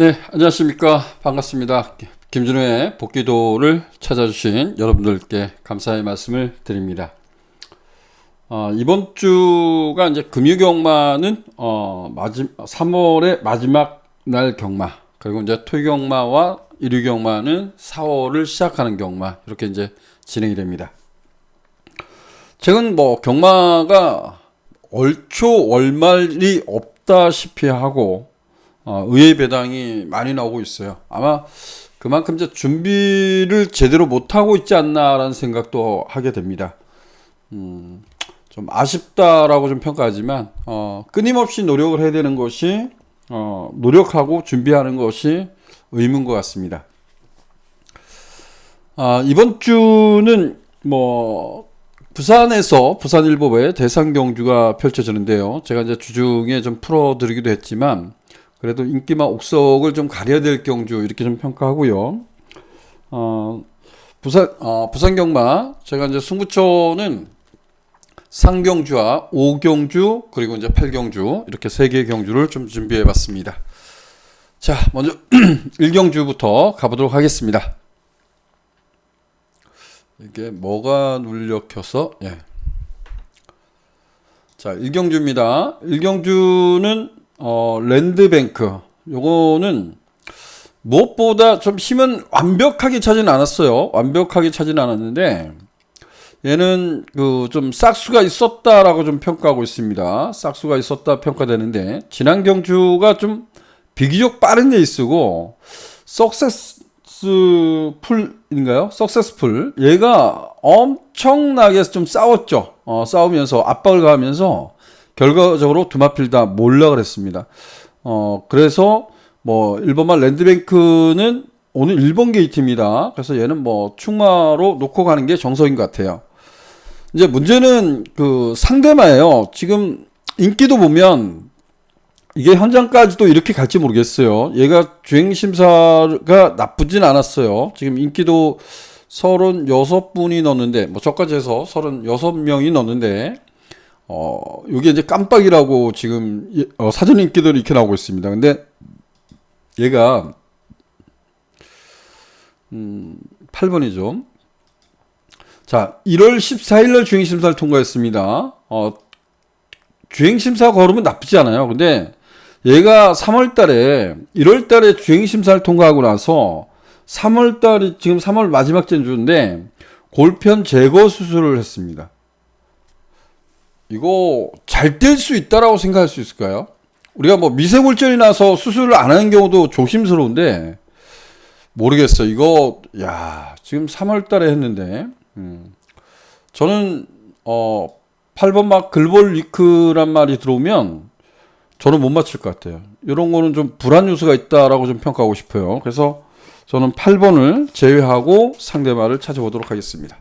네, 안녕하십니까. 반갑습니다. 김준호의 복귀도를 찾아주신 여러분들께 감사의 말씀을 드립니다. 어, 이번 주가 이제 금유 경마는 어, 마지, 3월의 마지막 날 경마, 그리고 이제 토 경마와 일유경마는 4월을 시작하는 경마, 이렇게 이제 진행이 됩니다. 최근 뭐 경마가 얼초 월말이 없다시피 하고 어, 의회 배당이 많이 나오고 있어요. 아마 그만큼 이제 준비를 제대로 못 하고 있지 않나라는 생각도 하게 됩니다. 음, 좀 아쉽다라고 좀 평가하지만 어, 끊임없이 노력을 해야 되는 것이 어, 노력하고 준비하는 것이 의무인 것 같습니다. 아, 이번 주는 뭐 부산에서 부산일보의 대상 경주가 펼쳐지는데요. 제가 이제 주중에 좀 풀어드리기도 했지만 그래도 인기만 옥석을 좀 가려야 될 경주 이렇게 좀 평가하고요. 어, 부산 어, 부산 경마 제가 이제 승부처는 상경주와 오경주 그리고 이제 팔경주 이렇게 세 개의 경주를 좀 준비해 봤습니다. 자, 먼저 1경주부터 가보도록 하겠습니다. 이게 뭐가 눌려켜서 예. 자, 1경주입니다. 1경주는 어, 랜드뱅크. 요거는 무엇보다 좀 힘은 완벽하게 차진 않았어요. 완벽하게 차진 않았는데 얘는 그 좀 싹수가 있었다라고 좀 평가하고 있습니다. 싹수가 있었다 평가되는데 지난 경주가 좀 비교적 빠른 레이스고 석세스풀인가요? 석세스풀 얘가 엄청나게 좀 싸웠죠. 어, 싸우면서 압박을 가하면서 결과적으로 두마필 다 몰락을 했습니다. 어, 그래서 뭐 일본말 랜드뱅크는 오늘 일본 게이트입니다. 그래서 얘는 뭐 충마로 놓고 가는 게 정석인 것 같아요. 이제 문제는 그 상대마예요. 지금 인기도 보면 이게 현장까지도 이렇게 갈지 모르겠어요. 얘가 주행 심사가 나쁘진 않았어요. 지금 인기도 36분이 넣는데 뭐 저까지 해서 36명이 넣는데 어, 요게 이제 깜빡이라고 지금 어, 사전 인기들이 이렇게 나오고 있습니다. 근데 얘가 음, 8번이죠. 자, 1월 14일 날 주행 심사를 통과했습니다. 어, 주행 심사 걸으면 나쁘지 않아요. 근데 얘가 3월 달에 1월 달에 주행 심사를 통과하고 나서 3월 달이 지금 3월 마지막 전주인데 골편 제거 수술을 했습니다. 이거 잘 뗄 수 있다라고 생각할 수 있을까요? 우리가 뭐 미세골절이 나서 수술을 안 하는 경우도 조심스러운데 모르겠어. 이거 야 지금 3월 달에 했는데 음. 저는 어 8번 막 글볼 리크란 말이 들어오면 저는 못 맞힐 것 같아요. 이런 거는 좀 불안 요소가 있다라고 좀 평가하고 싶어요. 그래서 저는 8번을 제외하고 상대 말을 찾아보도록 하겠습니다.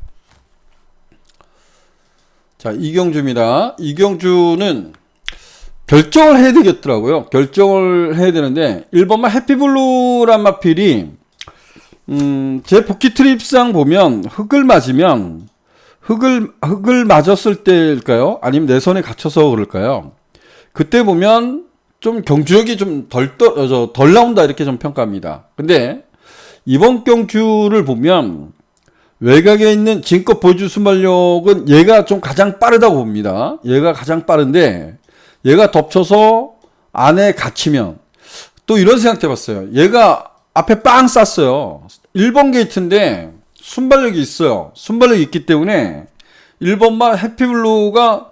자, 이경주입니다. 이경주는 결정을 해야 되겠더라고요. 결정을 해야 되는데 1번만 해피블루란 마필이 음, 제 복귀 트립상 보면 흙을 맞으면 흙을 흙을 맞았을 때일까요? 아니면 내 손에 갇혀서 그럴까요? 그때 보면 좀 경주력이 좀덜덜 덜 나온다 이렇게 좀 평가합니다. 근데 이번 경주를 보면 외곽에 있는 진껏 보여줄 순발력은 얘가 좀 가장 빠르다고 봅니다. 얘가 가장 빠른데 얘가 덮쳐서 안에 갇히면 또 이런 생각 해봤어요. 얘가 앞에 빵 쌌어요. 1번 게이트인데 순발력이 있어요. 순발력이 있기 때문에 1번만 해피블루가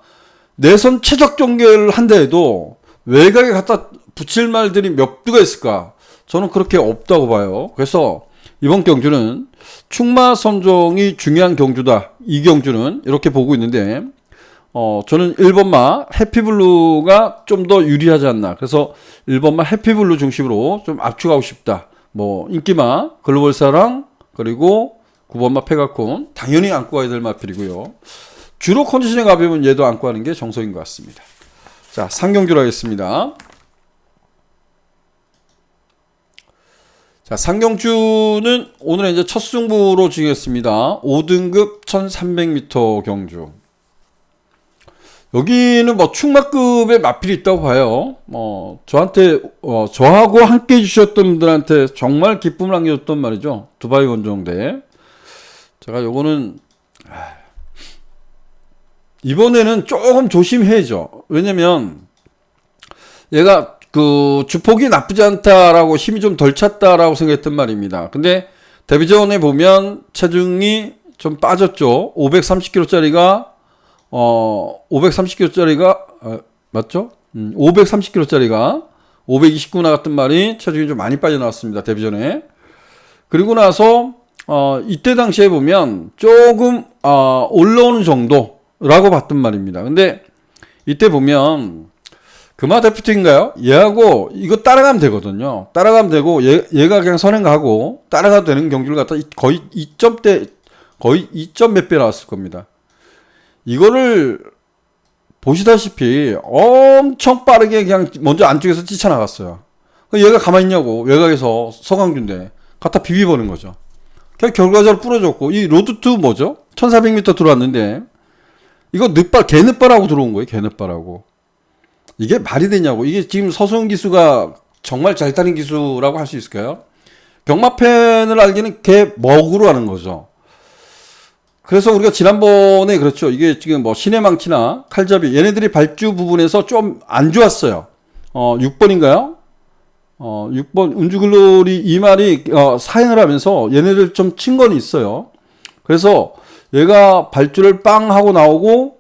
내선 최적 경계를 한다 해도 외곽에 갖다 붙일 말들이 몇 두가 있을까? 저는 그렇게 없다고 봐요. 그래서 이번 경주는 충마 선종이 중요한 경주다. 이 경주는 이렇게 보고 있는데 어 저는 1번마 해피블루가 좀 더 유리하지 않나. 그래서 1번마 해피블루 중심으로 좀 압축하고 싶다. 뭐 인기마 글로벌사랑 그리고 9번마 페가콘 당연히 안고 가야 될 마필이고요. 주로 컨디션에 가벼우면 얘도 안고 하는 게 정석인 것 같습니다. 자, 상경주로 하겠습니다. 자, 상경주는 오늘 이제 첫 승부로 진행했습니다. 5등급 1300m 경주. 여기는 뭐 충마급의 마필이 있다고 봐요. 뭐 저한테 어, 저하고 함께 해주셨던 분들한테 정말 기쁨을 안겨줬던 말이죠. 두바이 원정대. 제가 요거는 아, 이번에는 조금 조심해야죠. 왜냐면 얘가 그 주폭이 나쁘지 않다라고 힘이 좀 덜 찼다라고 생각했던 말입니다. 근데 데뷔 전에 보면 체중이 좀 빠졌죠. 530kg짜리가 어 530kg짜리가 아, 맞죠? 음, 530kg짜리가 529 나갔던 말이 체중이 좀 많이 빠져나왔습니다. 데뷔 전에. 그리고 나서 어 이때 당시에 보면 조금 어 올라오는 정도라고 봤던 말입니다. 근데 이때 보면 금화 데프트인가요? 얘하고 이거 따라가면 되거든요. 따라가면 되고 얘, 얘가 그냥 선행 가고 따라가도 되는 경기를 갖다 거의 2점대 거의 2점 몇 배 나왔을 겁니다. 이거를 보시다시피 엄청 빠르게 그냥 먼저 안쪽에서 찌쳐나갔어요. 얘가 가만히 있냐고 외곽에서 서강준데 갖다 비비버는 거죠. 그냥 결과적으로 부러졌고 이 로드2 뭐죠? 1400m 들어왔는데 이거 늦발 개늦발하고 들어온 거예요. 개늦발하고 이게 말이 되냐고 이게 지금 서수은 기수가 정말 잘 타는 기수라고 할 수 있을까요? 병마펜을 알기는 개 먹으로 하는 거죠. 그래서 우리가 지난번에 그렇죠. 이게 지금 뭐 신의 망치나 칼잡이 얘네들이 발주 부분에서 좀 안 좋았어요. 어 6번인가요? 어 6번 운주글로리 이 말이 어, 사행을 하면서 얘네들 좀친 건 있어요. 그래서 얘가 발주를 빵 하고 나오고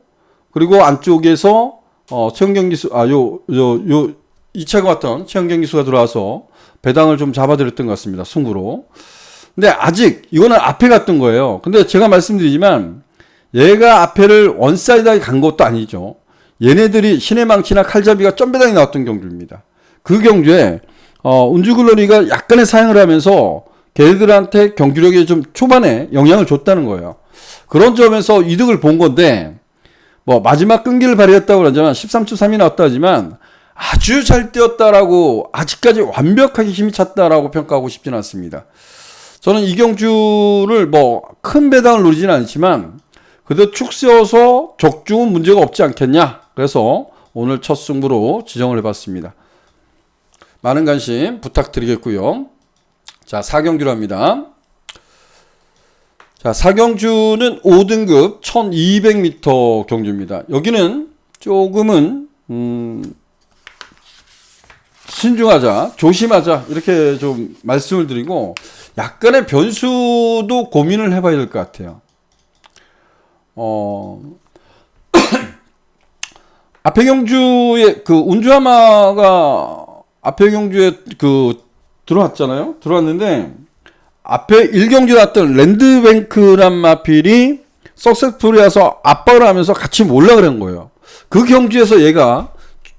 그리고 안쪽에서 어 최영경 기수 아 요 요 요 2차가 왔던 최영경 기수가 들어와서 배당을 좀 잡아드렸던 것 같습니다. 승부로. 근데 아직 이거는 앞에 갔던 거예요. 근데 제가 말씀드리지만 얘가 앞에를 원사이드하게 간 것도 아니죠. 얘네들이 신의 망치나 칼잡이가 점배당이 나왔던 경주입니다. 그 경주에 어, 운주글로리가 약간의 사용을 하면서 걔들한테 경주력이 좀 초반에 영향을 줬다는 거예요. 그런 점에서 이득을 본 건데 뭐 마지막 끈기를 발휘했다고 그러지만 13초 3이 나왔다 하지만 아주 잘 뛰었다라고 아직까지 완벽하게 힘이 찼다라고 평가하고 싶지는 않습니다. 저는 이경주를 뭐 큰 배당을 노리지는 않지만 그래도 축 세워서 적중은 문제가 없지 않겠냐. 그래서 오늘 첫 승부로 지정을 해봤습니다. 많은 관심 부탁드리겠고요. 자, 사경주로 합니다. 자, 사경주는 5등급 1200m 경주입니다. 여기는 조금은 음, 신중하자, 조심하자 이렇게 좀 말씀을 드리고 약간의 변수도 고민을 해봐야 될 것 같아요. 어, 앞에 경주에 그 운주하마가 앞에 경주에 그 들어왔잖아요. 들어왔는데 앞에 1경주 났던 랜드뱅크란 마필이 석세풀이라서 압박을 하면서 같이 올라가는 거예요. 그 경주에서 얘가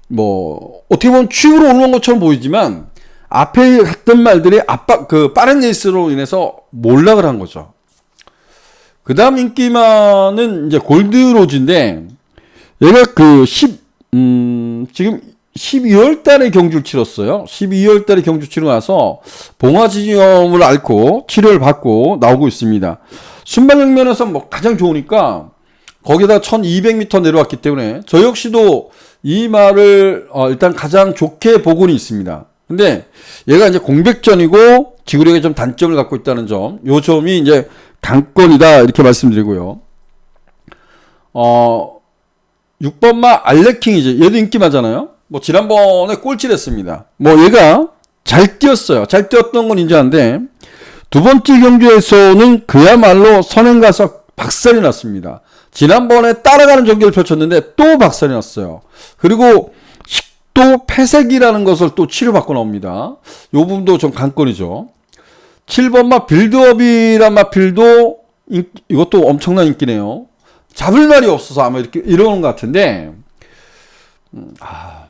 뭐 어떻게 보면 취으로 오는 것처럼 보이지만 앞에 갔던 말들이 압박 그 빠른 레이스로 인해서 몰락을 한 거죠. 그 다음 인기만은 이제 골드로즈인데 얘가 그 10, 음, 지금 12월 달에 경주를 치렀어요. 12월 달에 경주 치르고 나서 봉화지염을 앓고 치료를 받고 나오고 있습니다. 순발력 면에서 뭐 가장 좋으니까 거기다 1200m 내려왔기 때문에 저 역시도 이 말을 어 일단 가장 좋게 보고는 있습니다. 근데 얘가 이제 공백전이고 지구력에 좀 단점을 갖고 있다는 점, 요 점이 이제 강권이다 이렇게 말씀드리고요. 어 6번마 알레킹이지 얘도 인기 많잖아요. 뭐 지난번에 꼴찌를 했습니다. 뭐 얘가 잘 뛰었어요. 잘 뛰었던 건 인정한데 두 번째 경기에서는 그야말로 선행 가서 박살이 났습니다. 지난번에 따라가는 전기를 펼쳤는데 또 박살이 났어요. 그리고 식도 폐색이라는 것을 또 치료받고 나옵니다. 요 부분도 좀 관건이죠. 7번마 빌드업이란 마필도 인, 이것도 엄청난 인기네요. 잡을 말이 없어서 아마 이렇게 이러는 것 같은데, 음, 아.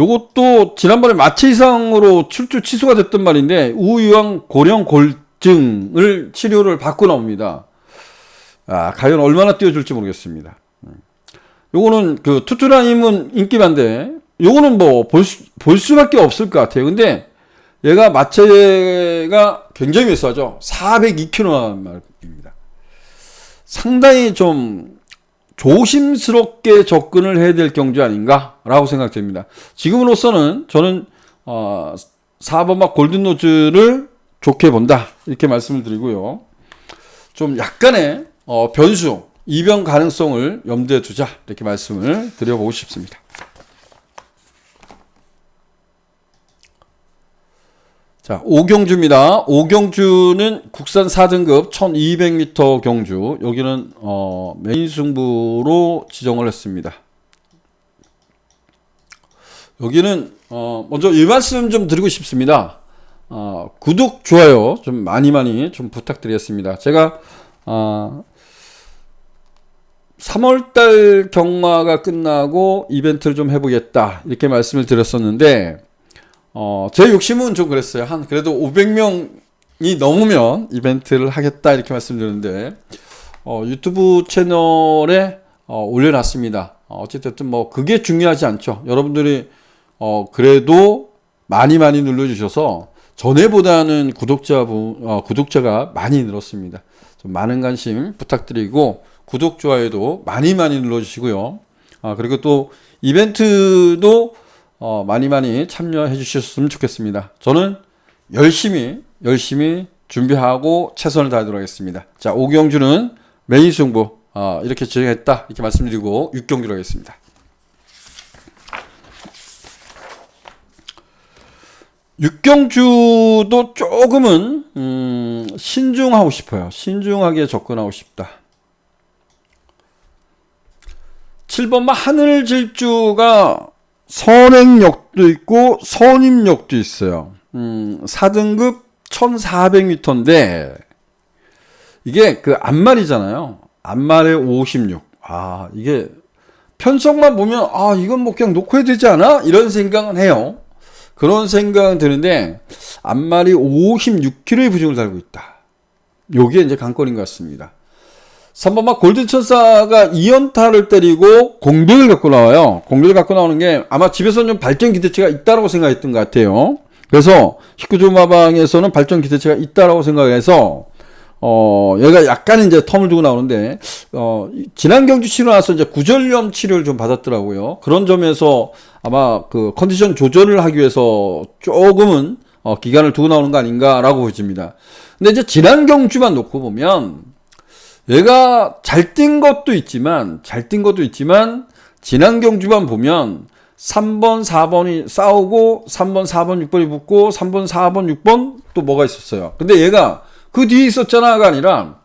요것도 지난번에 마취 이상으로 출주 취소가 됐던 말인데 우유왕 고령 골증을 치료를 받고 나옵니다. 아, 과연 얼마나 뛰어줄지 모르겠습니다. 음. 요거는 그 투투라님은 인기만데 요거는 뭐볼 수밖에 없을 것 같아요. 근데 얘가 마체가 굉장히 비싸죠. 402kg 말입니다. 상당히 좀 조심스럽게 접근을 해야 될 경주 아닌가라고 생각됩니다. 지금으로서는 저는 어, 4번마 골든노즈를 좋게 본다 이렇게 말씀을 드리고요. 좀 약간의 어, 변수, 이변 가능성을 염두에 두자 이렇게 말씀을 드려보고 싶습니다. 자, 오경주입니다. 오경주는 국산 4등급 1200m 경주. 여기는 어, 메인 승부로 지정을 했습니다. 여기는 어, 먼저 이 말씀 좀 드리고 싶습니다. 어, 구독, 좋아요 좀 많이 많이 좀 부탁드리겠습니다. 제가 어, 3월달 경마가 끝나고 이벤트를 좀 해보겠다 이렇게 말씀을 드렸었는데 어, 제 욕심은 좀 그랬어요. 한 그래도 500명이 넘으면 이벤트를 하겠다 이렇게 말씀드렸는데 어, 유튜브 채널에 어, 올려놨습니다. 어, 어쨌든 뭐 그게 중요하지 않죠. 여러분들이 어, 그래도 많이 많이 눌러주셔서 전에보다는 구독자 분 어, 구독자가 많이 늘었습니다. 좀 많은 관심 부탁드리고 구독 좋아요도 많이 많이 눌러주시고요. 아, 그리고 또 이벤트도 어, 많이 많이 참여해 주셨으면 좋겠습니다. 저는 열심히 열심히 준비하고 최선을 다하도록 하겠습니다. 자, 오경주는 메인 승부 어, 이렇게 진행했다 이렇게 말씀드리고 6경기로 하겠습니다. 육경주도 조금은 음, 신중하고 싶어요. 신중하게 접근하고 싶다. 7번마 하늘질주가 선행역도 있고 선임역도 있어요. 음, 4등급 1400m인데 이게 그 앞말이잖아요. 앞말에 56. 아, 이게 편성만 보면 아, 이건 뭐 그냥 놓고 해야 되지 않아? 이런 생각은 해요. 그런 생각은 드는데 앞말이 56kg의 부중을 달고 있다. 요게 이제 관건인 것 같습니다. 3번마 골든천사가 2연타를 때리고 공백을 갖고 나와요. 공백을 갖고 나오는 게 아마 집에서는 좀 발전 기대치가 있다라고 생각했던 것 같아요. 그래서 19조 마방에서는 발전 기대치가 있다라고 생각해서 어, 얘가 약간 이제 텀을 두고 나오는데, 어, 지난 경주 치러 나서 이제 구절염 치료를 좀 받았더라고요. 그런 점에서 아마 그 컨디션 조절을 하기 위해서 조금은 어, 기간을 두고 나오는 거 아닌가라고 보집니다. 근데 이제 지난 경주만 놓고 보면, 얘가 잘 뛴 것도 있지만, 잘 뛴 것도 있지만, 지난 경주만 보면, 3번, 4번이 싸우고, 3번, 4번, 6번이 붙고, 3번, 4번, 6번 또 뭐가 있었어요. 근데 얘가 그 뒤에 있었잖아가 아니라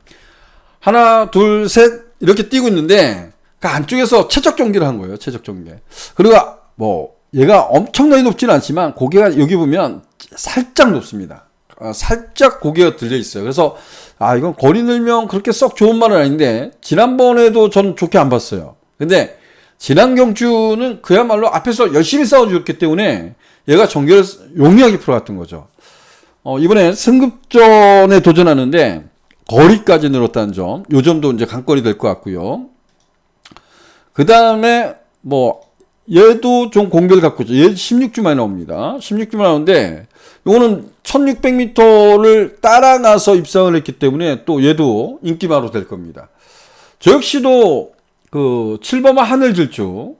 하나, 둘, 셋 이렇게 뛰고 있는데 그 안쪽에서 최적 정기를 한 거예요. 최적 정기. 그리고 뭐 얘가 엄청나게 높지는 않지만 고개가 여기 보면 살짝 높습니다. 아, 살짝 고개가 들려 있어요. 그래서 아 이건 늘면 그렇게 썩 좋은 말은 아닌데 지난번에도 저는 좋게 안 봤어요. 근데 지난 경주는 그야말로 앞에서 열심히 싸워주었기 때문에 얘가 정결을 용이하게 풀어갔던 거죠. 어, 이번에 승급전에 도전하는데 거리까지 늘었다는 점, 요 점도 이제 관건이 될 것 같고요. 그 다음에 뭐 얘도 좀 공백을 갖고 있죠. 얘 16주 만에 나옵니다. 16주 만에 나오는데 요거는 1600m를 따라가서 입상을 했기 때문에 또 얘도 인기마로 될 겁니다. 저 역시도 그 7번마 하늘질주,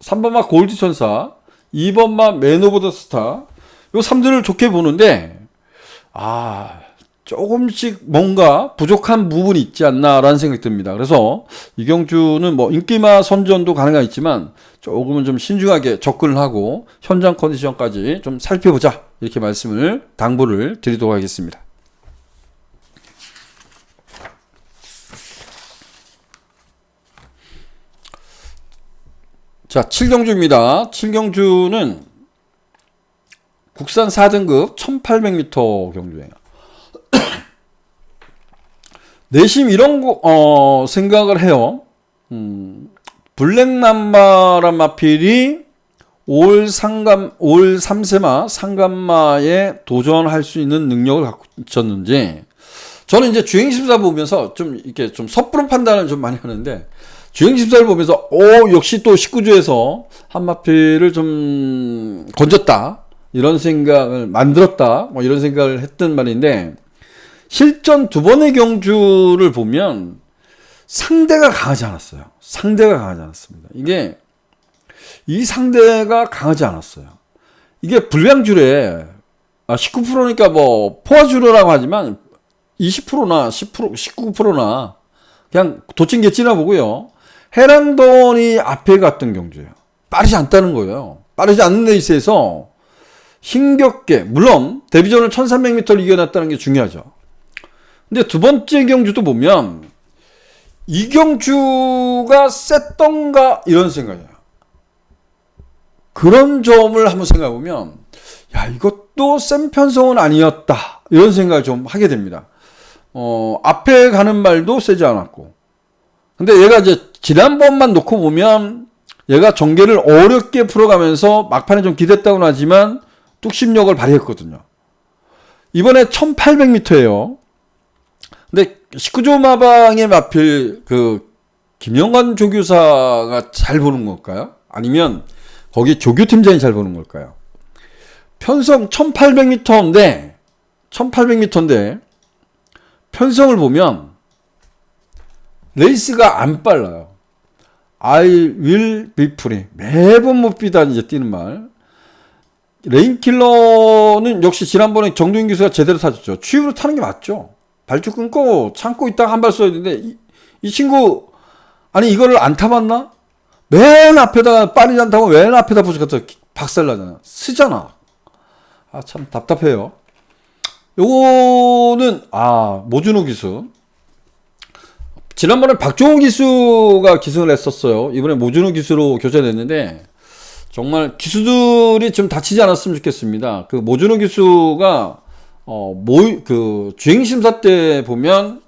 3번마 골드천사, 2번마 맨 오브 더 스타 요 3들을 좋게 보는데 아, 조금씩 뭔가 부족한 부분이 있지 않나라는 생각이 듭니다. 그래서 이경주는 뭐 인기마 선전도 가능하겠지만 조금은 좀 신중하게 접근을 하고 현장 컨디션까지 좀 살펴보자 이렇게 말씀을 당부를 드리도록 하겠습니다. 자, 7경주입니다. 7경주는 국산 4등급 1800m 경주예요. 내심 이런 거, 어, 생각을 해요. 음, 블랙남바란 마필이 올 상감, 올 3세마 상감마에 도전할 수 있는 능력을 갖췄는지, 저는 이제 주행 심사 보면서 좀 이렇게 좀 섣부른 판단을 좀 많이 하는데, 주행 심사를 보면서, 오, 역시 또 19주에서 한마필을 좀 건졌다. 이런 생각을 만들었다. 뭐 이런 생각을 했던 말인데 실전 두 번의 경주를 보면 상대가 강하지 않았어요. 상대가 강하지 않았습니다. 이게 이 상대가 강하지 않았어요. 이게 불량주래 아, 19%니까 뭐 포화주로라고 하지만 20%나 10% 19%나 그냥 도찐게 찌나 보고요. 해랑돈이 앞에 갔던 경주예요. 빠르지 않다는 거예요. 빠르지 않는 레이스에서 힘겹게 물론 데뷔전을 1300m를 이겨냈다는 게 중요하죠. 근데 두 번째 경주도 보면 이 경주가 셌던가 이런 생각이에요. 그런 점을 한번 생각해 보면 야 이것도 센 편성은 아니었다 이런 생각을 좀 하게 됩니다. 어 앞에 가는 말도 세지 않았고 근데 얘가 이제 지난번만 놓고 보면 얘가 전개를 어렵게 풀어가면서 막판에 좀 기댔다고는 하지만 뚝심력을 발휘했거든요. 이번에 1800m예요. 근데 19조 마방의 마필 그 김영관 조교사가 잘 보는 걸까요? 아니면 거기 조교 팀장이 잘 보는 걸까요? 편성 1800m인데 1800m인데 편성을 보면 레이스가 안 빨라요. I will be free. 매번 못 비다 이제 뛰는 말. 레인킬러는 역시 지난번에 정두인 교수가 제대로 타줬죠. 추입으로 타는 게 맞죠. 발주 끊고 참고 있다가 한발 써야 되는데 이, 이 친구 아니 이거를 안 타봤나? 맨 앞에다가 빠르지 않다고 맨 앞에다 붙여서 박살나잖아. 쓰잖아. 아 참 답답해요. 요거는 아 모준호 기수 지난번에 박종호 기수가 기승을 했었어요. 이번에 모준호 기수로 교체됐는데 정말 기수들이 좀 다치지 않았으면 좋겠습니다. 그 모준호 기수가 어 모 그 주행 심사 때 보면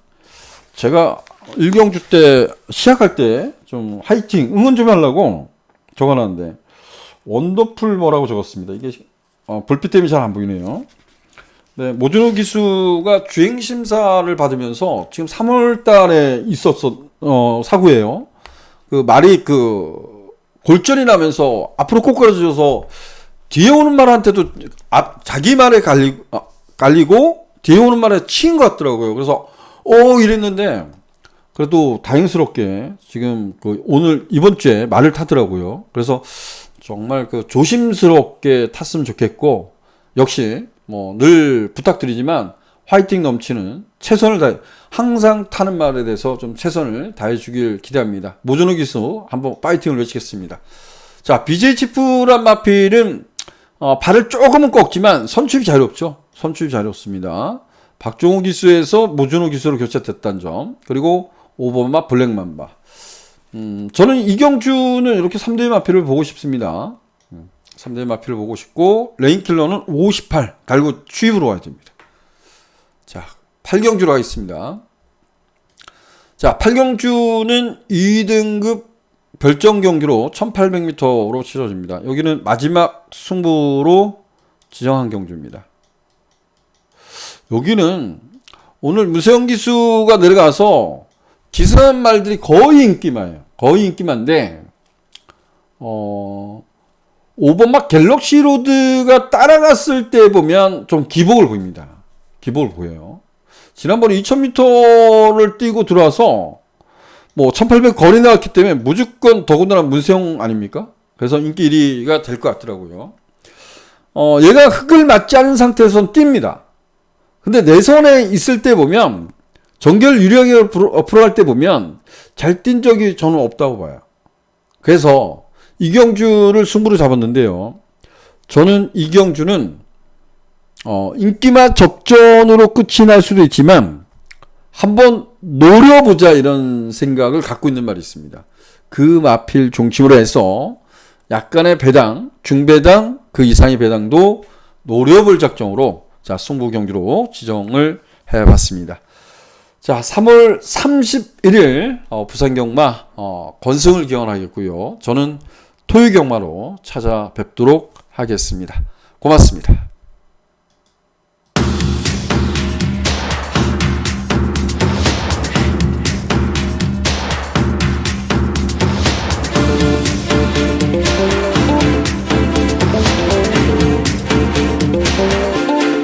제가 일경주 때 시작할 때 좀 화이팅 응원 좀 하려고 적어놨는데 원더풀 뭐라고 적었습니다. 이게 어, 불빛 때문에 잘 안 보이네요. 네, 모준호 기수가 주행 심사를 받으면서 지금 3월 달에 있었어 어, 사고예요. 그 말이 그 골전이 나면서 앞으로 꼬꾸라져서 뒤에 오는 말한테도 앞 자기 말에 갈리 아, 갈리고 뒤에 오는 말에 치인 것 같더라고요. 그래서 오 이랬는데 그래도 다행스럽게 지금 그 오늘 이번 주에 말을 타더라고요. 그래서 정말 그 조심스럽게 탔으면 좋겠고 역시 뭐 늘 부탁드리지만 화이팅 넘치는 최선을 다해 항상 타는 말에 대해서 좀 최선을 다해 주길 기대합니다. 모준호 기수 한번 파이팅을 외치겠습니다. 자, BJ 치프란 마필은 어, 발을 조금은 꺾지만 선출이 자유롭죠. 선출이 자유롭습니다. 박종호 기수에서 모준호 기수로 교체됐다는 점 그리고 오버마 블랙맘바 음, 저는 이경주는 이렇게 3대 마필을 보고 싶습니다. 3대 마필을 보고 싶고 레인킬러는 58 달고 추입으로 와야 됩니다. 자, 8경주로 가겠습니다. 자, 8경주는 2등급 별정 경기로 1800m로 치러집니다. 여기는 마지막 승부로 지정한 경주입니다. 여기는 오늘 무세영 기수가 내려가서 기사한 말들이 거의 인기만이에요. 거의 인기만데 어 5번 막 갤럭시 로드가 따라갔을 때 보면 좀 기복을 보입니다. 기복을 보여요. 지난번에 2000m를 뛰고 들어와서 뭐 1800 거리 나왔기 때문에 무조건 더군다나 문세영 아닙니까? 그래서 인기 1위가 될 것 같더라고요. 어, 얘가 흙을 맞지 않은 상태에서는 뜁니다. 근데 내 손에 있을 때 보면 정결 유령을 풀어갈 때 보면 잘 뛴 적이 저는 없다고 봐요. 그래서 이경주를 승부로 잡았는데요. 저는 이경주는 어, 인기만 접전으로 끝이 날 수도 있지만 한번 노려보자 이런 생각을 갖고 있는 말이 있습니다. 그 마필 중심으로 해서 약간의 배당, 중배당, 그 이상의 배당도 노려볼 작정으로 자 승부 경기로 지정을 해 봤습니다. 자, 3월 31일 어, 부산 경마 어, 권승을 기원하겠고요. 저는 토요 경마로 찾아뵙도록 하겠습니다. 고맙습니다.